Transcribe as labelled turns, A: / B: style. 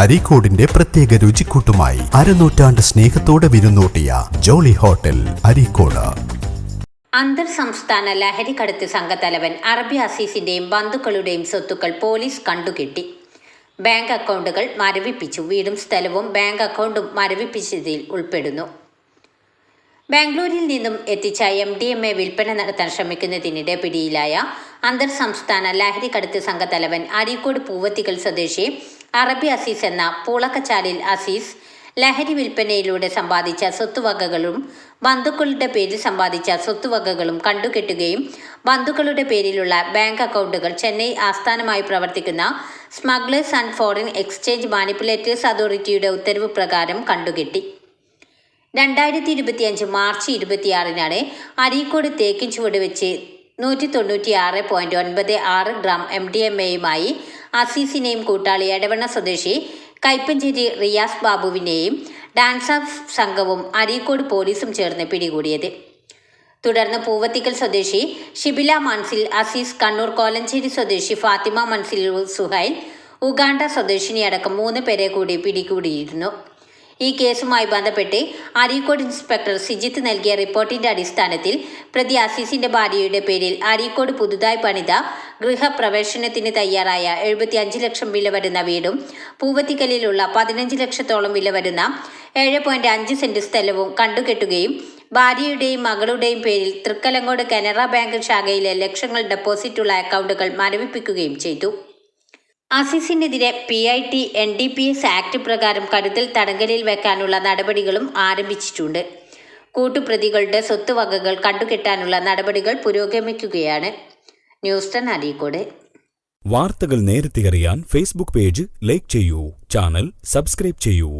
A: അരീക്കോടിന്റെ പ്രത്യേക രുചിക്കൂട്ടുമായി അരനൂറ്റാണ്ട് സ്നേഹത്തോടെ വിരുന്നൂട്ടിയ ജോളി ഹോട്ടൽ അരീക്കോട്.
B: അന്തർ സംസ്ഥാന ലഹരി കടത്ത് സംഘത്തലവൻ അറബി അസീസിന്റെയും ബന്ധുക്കളുടെയും സ്വത്തുക്കൾ പോലീസ് കണ്ടുകെട്ടി. ബാങ്ക് അക്കൗണ്ടുകൾ മരവിപ്പിച്ചു. വീടും സ്ഥലവും ബാങ്ക് അക്കൗണ്ടും മരവിപ്പിച്ചതിൽ ഉൾപ്പെടുന്നു. ബാംഗ്ലൂരിൽ നിന്നും എത്തിച്ച എം ഡി എം എ വിൽപ്പന നടത്താൻ ശ്രമിക്കുന്നതിനിടെ പിടിയിലായ അന്തർ സംസ്ഥാന ലഹരി കടത്ത് സംഘത്തലവൻ അരീക്കോട് പൂവത്തികൾ സ്വദേശി അറബി അസീസ് എന്ന പൂളക്കച്ചാലിൽ അസീസ് ലഹരി വിൽപ്പനയിലൂടെ സമ്പാദിച്ച സ്വത്തുവകകളും ബന്ധുക്കളുടെ പേരിൽ സമ്പാദിച്ച സ്വത്തുവകകളും കണ്ടുകെട്ടുകയും ബന്ധുക്കളുടെ പേരിലുള്ള ബാങ്ക് അക്കൗണ്ടുകൾ ചെന്നൈ ആസ്ഥാനമായി പ്രവർത്തിക്കുന്ന smugglers and foreign exchange manipulators അതോറിറ്റിയുടെ ഉത്തരവ് പ്രകാരം കണ്ടുകെട്ടി. രണ്ടായിരത്തി ഇരുപത്തിയഞ്ച് മാർച്ച് ഇരുപത്തിയാറിനാണ് അരീക്കോട് തേക്കിൻ ചുവട് വെച്ച് നൂറ്റി തൊണ്ണൂറ്റി ആറ് പോയിന്റ് ഒൻപത് ആറ് ഗ്രാം എം ഡി എം എയുമായി അസീസിനെയും കൂട്ടാളി എടവണ്ണ സ്വദേശി കൈപ്പഞ്ചേരി റിയാസ് ബാബുവിനെയും ഡാൻസ് ഓഫ് സംഘവും അരീക്കോട് പോലീസും ചേർന്ന് പിടികൂടിയത്. തുടർന്ന് പൂവത്തിക്കൽ സ്വദേശി ഷിബില മൻസിൽ അസീസ് കണ്ണൂർ കോലഞ്ചേരി സ്വദേശി ഫാത്തിമ മൻസിൽ സുഹൈൽ ഉഗാണ്ട സ്വദേശിനി അടക്കം മൂന്ന് പേരെ കൂടി പിടികൂടിയിരുന്നു. ഈ കേസുമായി ബന്ധപ്പെട്ട് അരീക്കോട് ഇൻസ്പെക്ടർ സിജിത്ത് നൽകിയ റിപ്പോർട്ടിന്റെ അടിസ്ഥാനത്തിൽ പ്രതി അസീസിന്റെ ഭാര്യയുടെ പേരിൽ അരീക്കോട് പുതുതായി പണിത ഗൃഹപ്രവേശനത്തിന് തയ്യാറായ എഴുപത്തി അഞ്ച് ലക്ഷം വില വരുന്ന വീടും പൂവത്തിക്കലിലുള്ള പതിനഞ്ച് ലക്ഷത്തോളം വില വരുന്ന ഏഴ് പോയിന്റ് അഞ്ച് സെന്റ് സ്ഥലവും കണ്ടുകെട്ടുകയും ഭാര്യയുടെയും മകളുടെയും പേരിൽ തൃക്കലങ്ങോട് കനറ ബാങ്ക് ശാഖയിലെ ലക്ഷങ്ങൾ ഡെപ്പോസിറ്റുള്ള അക്കൗണ്ടുകൾ മരവിപ്പിക്കുകയും ചെയ്തു. അസീസിനെതിരെ P I T N D P S act പ്രകാരം കരുതൽ തടങ്കലിൽ വെക്കാനുള്ള നടപടികളും ആരംഭിച്ചിട്ടുണ്ട്. കൂട്ടുപ്രതികളുടെ സ്വത്തുവകകൾ കണ്ടുകെട്ടാനുള്ള നടപടികൾ പുരോഗമിക്കുകയാണ്. News ten Areekode.
C: വാർത്തകൾ നേരത്തെ അറിയാൻ ഫേസ്ബുക്ക് പേജ് ലൈക്ക് ചെയ്യൂ ചാനൽ സബ്സ്ക്രൈബ് ചെയ്യൂ.